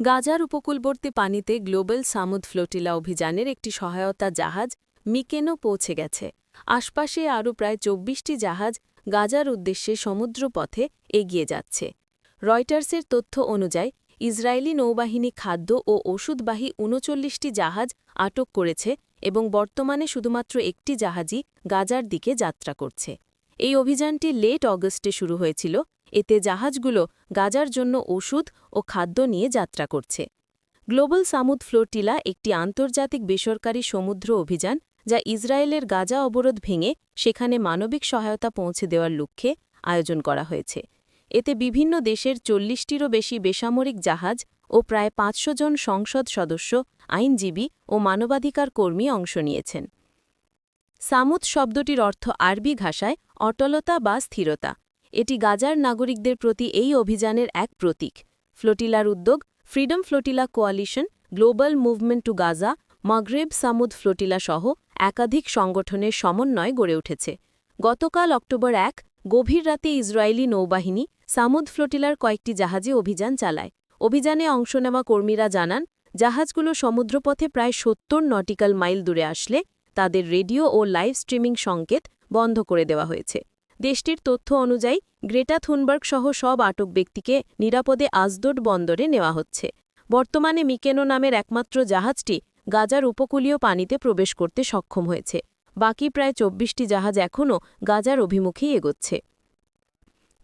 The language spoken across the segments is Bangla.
গাজার উপকূলবর্তী পানিতে গ্লোবাল সামুদ ফ্লোটিলা অভিযানের একটি সহায়তা জাহাজ মিকেনো পৌঁছে গেছে। আশপাশে আরও প্রায় চব্বিশটি জাহাজ গাজার উদ্দেশ্যে সমুদ্রপথে এগিয়ে যাচ্ছে। রয়টার্সের তথ্য অনুযায়ী, ইসরায়েলি নৌবাহিনী খাদ্য ও ওষুধবাহী উনচল্লিশটি জাহাজ আটক করেছে এবং বর্তমানে শুধুমাত্র একটি জাহাজই গাজার দিকে যাত্রা করছে। এই অভিযানটি লেট অগস্টে শুরু হয়েছিল এতে জাহাজগুলো গাজার জন্য ওষুধ ও খাদ্য নিয়ে যাত্রা করছে। গ্লোবাল সামুদ ফ্লোটিলা একটি আন্তর্জাতিক বেসরকারি সমুদ্র অভিযান যা ইসরায়েলের গাজা অবরোধ ভেঙে সেখানে মানবিক সহায়তা পৌঁছে দেওয়ার লক্ষ্যে আয়োজন করা হয়েছে। এতে বিভিন্ন দেশের চল্লিশটিরও বেশি বেসামরিক জাহাজ ও প্রায় পাঁচশো জন সংসদ সদস্য, আইনজীবী ও মানবাধিকার কর্মী অংশ নিয়েছেন। সামুদ শব্দটির অর্থ আরবি ভাষায় অটলতা বা স্থিরতা। এটি গাজার নাগরিকদের প্রতি এই অভিযানের এক প্রতীক। ফ্লোটিলার উদ্যোগ, freedom flotilla coalition, global movement to Gaza, Maghreb Sumud flotilla সহ একাধিক সংগঠনের সমন্বয় গড়ে উঠেছে। গতকাল অক্টোবর এক, গভীর রাতে ইসরায়েলি নৌবাহিনী সামুদ ফ্লোটিলার কয়েকটি জাহাজে অভিযান চালায়। অভিযানে অংশ নেওয়া কর্মীরা জানান, জাহাজগুলো সমুদ্রপথে প্রায় সত্তর নটিক্যাল মাইল দূরে আসলে তাদের রেডিও ও লাইভ স্ট্রিমিং সংকেত বন্ধ করে দেওয়া হয়েছে। দেশটির তথ্য অনুযায়ী, গ্রেটা থুনবার্গ সহ সব আটক ব্যক্তিকে নিরাপদে আজদোড বন্দরে নেওয়া হচ্ছে। বর্তমানে মিকেনো নামের একমাত্র জাহাজটি গাজার উপকূলীয় পানিতে প্রবেশ করতে সক্ষম হয়েছে। বাকি প্রায় চব্বিশটি জাহাজ এখনও গাজার অভিমুখেই এগোচ্ছে।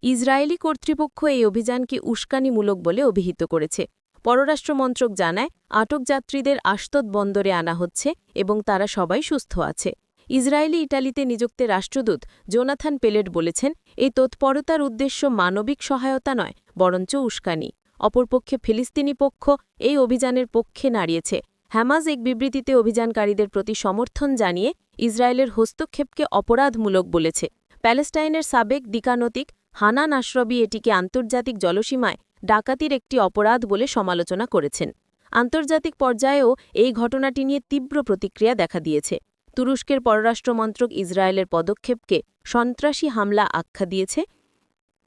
ইসরায়েলি কর্তৃপক্ষ এই অভিযানকে উস্কানিমূলক বলে অভিহিত করেছে। পররাষ্ট্রমন্ত্রক জানায়, আটক যাত্রীদের আস্তদ বন্দরে আনা হচ্ছে এবং তারা সবাই সুস্থ আছে। ইসরায়েলি ইটালিতে নিযুক্ত রাষ্ট্রদূত জোনাথান পেলেট বলেছেন, এই তৎপরতার উদ্দেশ্য মানবিক সহায়তা নয়, বরঞ্চ উস্কানি। অপরপক্ষে ফিলিস্তিনি পক্ষ এই অভিযানের পক্ষে নাড়িয়েছে। হ্যামাজ এক বিবৃতিতে অভিযানকারীদের প্রতি সমর্থন জানিয়ে ইসরায়েলের হস্তক্ষেপকে অপরাধমূলক বলেছে। প্যালেস্টাইনের সাবেক দিকানতিক হানান আশরবি এটিকে আন্তর্জাতিক জলসীমায় ডাকাতির একটি অপরাধ বলে সমালোচনা করেছেন। আন্তর্জাতিক পর্যায়েও এই ঘটনাটি নিয়ে তীব্র প্রতিক্রিয়া দেখা দিয়েছে। তুরস্কের পররাষ্ট্রমন্ত্রক ইসরায়েলের পদক্ষেপকে সন্ত্রাসী হামলা আখ্যা দিয়েছে।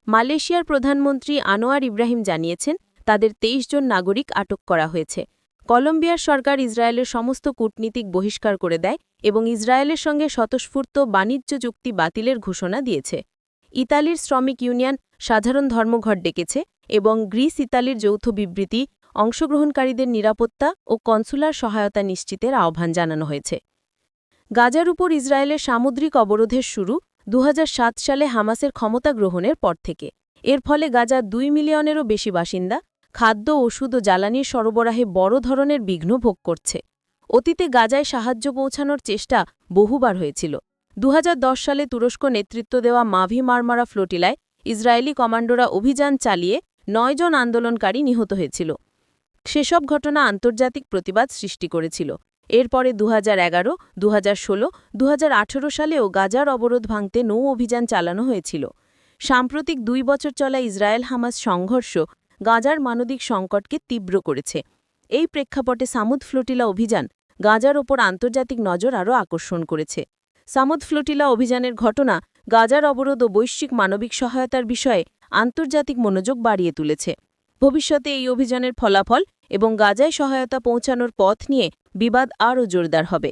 মালয়েশিয়ার প্রধানমন্ত্রী আনোয়ার ইব্রাহিম জানিয়েছেন, তাদের ২৩ জন নাগরিক আটক করা হয়েছে। কলম্বিয়ার সরকার ইসরায়েলের সমস্ত কূটনীতিক বহিষ্কার করে দেয় এবং ইসরায়েলের সঙ্গে স্বতঃস্ফূর্ত বাণিজ্য চুক্তি বাতিলের ঘোষণা দিয়েছে। ইতালির শ্রমিক ইউনিয়ন সাধারণ ধর্মঘট ডেকেছে এবং গ্রিস ইতালির যৌথ বিবৃতি অংশগ্রহণকারীদের নিরাপত্তা ও কনসুলার সহায়তা নিশ্চিতের আহ্বান জানানো হয়েছে। গাজার উপর ইসরায়েলের সামুদ্রিক অবরোধের শুরু দুহাজার সাত সালে হামাসের ক্ষমতা গ্রহণের পর থেকে। এর ফলে গাজার দুই মিলিয়নেরও বেশি বাসিন্দা খাদ্য, ওষুধ ও জ্বালানির সরবরাহে বড় ধরনের বিঘ্ন ভোগ করছে। অতীতে গাজায় সাহায্য পৌঁছানোর চেষ্টা বহুবার হয়েছিল। দুহাজার দশ সালে তুরস্ক নেতৃত্ব দেওয়া মাভি মারমারা ফ্লোটিলায় ইসরায়েলি কমান্ডোরা অভিযান চালিয়ে নয়জন আন্দোলনকারী নিহত হয়েছিল। সেসব ঘটনা আন্তর্জাতিক প্রতিবাদ সৃষ্টি করেছিল। এরপরে দু হাজার এগারো দু হাজার ষোলো দু সালেও গাজার অবরোধ ভাঙতে নৌ অভিযান চালানো হয়েছিল। সাম্প্রতিক দুই বছর চলা ইসরায়েল হামাস সংঘর্ষ গাজার মানবিক সংকটকে তীব্র করেছে। এই প্রেক্ষাপটে সামুদ ফ্লোটিলা অভিযান গাজার ওপর আন্তর্জাতিক নজর আরও আকর্ষণ করেছে। সামুদ ফ্লোটিলা অভিযানের ঘটনা গাজার অবরোধ ও বৈশ্বিক মানবিক সহায়তার বিষয়ে আন্তর্জাতিক মনোযোগ বাড়িয়ে তুলেছে। ভবিষ্যতে এই অভিযানের ফলাফল এবং গাজায় সহায়তা পৌঁছানোর পথ নিয়ে বিবাদ আরও জোরদার হবে।